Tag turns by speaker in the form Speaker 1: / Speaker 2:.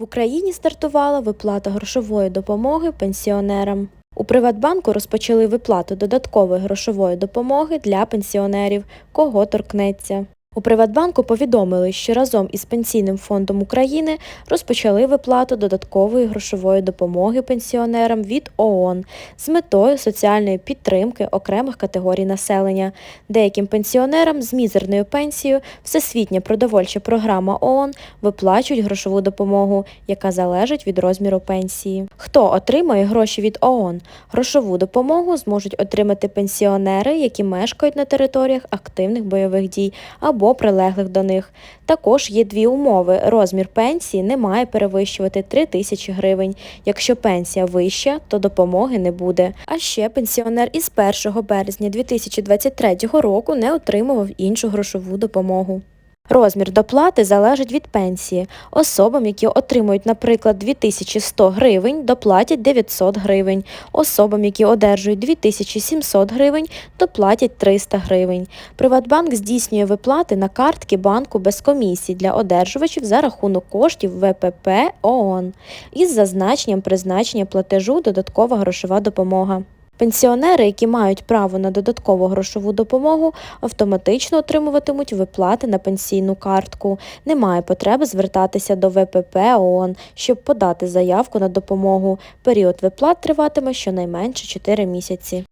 Speaker 1: В Україні стартувала виплата грошової допомоги пенсіонерам. У Приватбанку розпочали виплату додаткової грошової допомоги для пенсіонерів, кого торкнеться. У Приватбанку повідомили, що разом із Пенсійним фондом України розпочали виплату додаткової грошової допомоги пенсіонерам від ООН з метою соціальної підтримки окремих категорій населення. Деяким пенсіонерам з мізерною пенсією Всесвітня продовольча програма ООН виплачують грошову допомогу, яка залежить від розміру пенсії. Хто отримає гроші від ООН? Грошову допомогу зможуть отримати пенсіонери, які мешкають на територіях активних бойових дій або прилеглих до них. Також є дві умови: розмір пенсії не має перевищувати 3 тисячі гривень. Якщо пенсія вища, то допомоги не буде. А ще пенсіонер із 1 березня 2023 року не отримував іншу грошову допомогу. Розмір доплати залежить від пенсії. Особам, які отримують, наприклад, 2100 гривень, доплатять 900 гривень. Особам, які одержують 2700 гривень, доплатять 300 гривень. Приватбанк здійснює виплати на картки банку без комісій для одержувачів за рахунок коштів ВПП ООН із зазначенням призначення платежу додаткова грошова допомога. Пенсіонери, які мають право на додаткову грошову допомогу, автоматично отримуватимуть виплати на пенсійну картку. Немає потреби звертатися до ВПП ООН, щоб подати заявку на допомогу. Період виплат триватиме щонайменше 4 місяці.